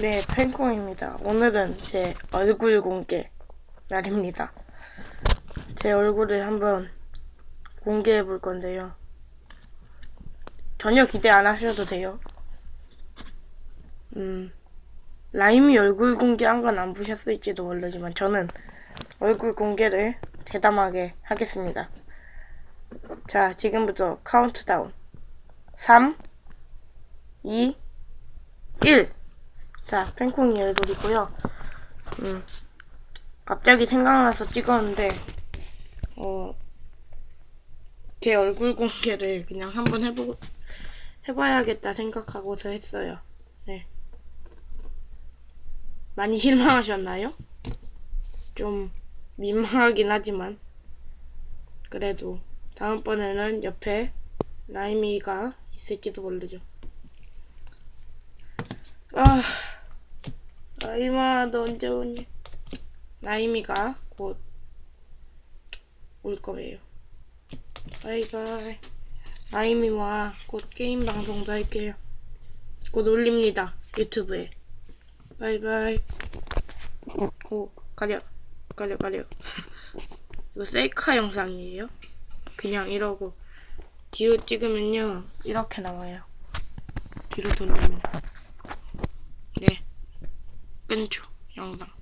네, 팬콩입니다. 오늘은 제 얼굴 공개 날입니다. 제 얼굴을 한번 공개해 볼 건데요. 전혀 기대 안 하셔도 돼요. 음, 라임이 얼굴 공개한 건 안 보셨을지도 모르지만 저는 얼굴 공개를 대담하게 하겠습니다. 자, 지금부터 카운트다운. 3, 2, 1. 자, 팬콩이 얼굴이고요. 음, 갑자기 생각나서 찍었는데, 어, 제 얼굴 공개를 그냥 한번 해보, 해봐야겠다 생각하고서 했어요. 네. 많이 실망하셨나요? 좀 민망하긴 하지만, 그래도 다음번에는 옆에 라이미가 있을지도 모르죠. 아, 라이마, 너 언제 오니? 라이미가 곧 올 거예요. 바이바이. 라이미와 곧 게임 방송도 할게요. 곧 올립니다. 유튜브에. 바이바이. 오, 가려. 가려, 가려. 이거 셀카 영상이에요. 그냥 이러고 뒤로 찍으면요. 이렇게 나와요. 뒤로 돌리면. 네. 끊죠. 영상.